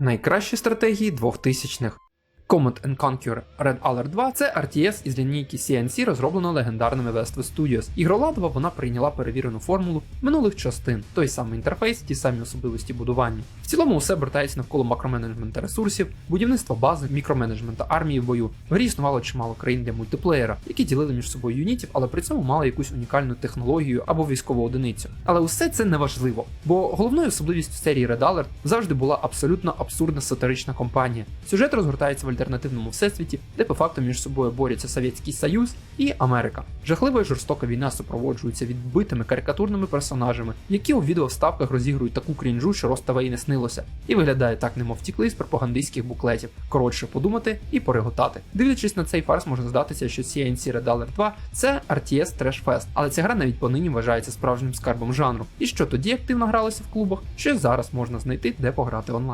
Найкращі стратегії 2000-х. Command and Conquer Red Alert 2 це RTS із лінійки CNC, розроблено легендарними Westwood Studios. Ігроладова вона прийняла перевірену формулу минулих частин, той самий інтерфейс, ті самі особливості будування. В цілому усе обертається навколо макроменеджмента ресурсів, будівництва бази, мікроменеджмента армії в бою. В грі існувало чимало країн для мультиплеєра, які ділили між собою юнітів, але при цьому мали якусь унікальну технологію або військову одиницю. Але усе це не важливо, бо головною особливістю серії Red Alert завжди була абсолютно абсурдна сатирична кампанія. Сюжет розгортається в альтернативному всесвіті, де по факту між собою борються Совєтський Союз і Америка. Жахлива і жорстока війна супроводжується відбитими карикатурними персонажами, які у відеовставках розігрують таку крінжу, що ростове і не снилося, і виглядає так, немов втікли з пропагандистських буклетів. Коротше, подумати і пореготати. Дивлячись на цей фарс, можна здатися, що CNC Red Alert 2 це RTS Trash Fest, але ця гра навіть понині вважається справжнім скарбом жанру. І що тоді активно гралося в клубах, що зараз можна знайти, де пограти онлайн.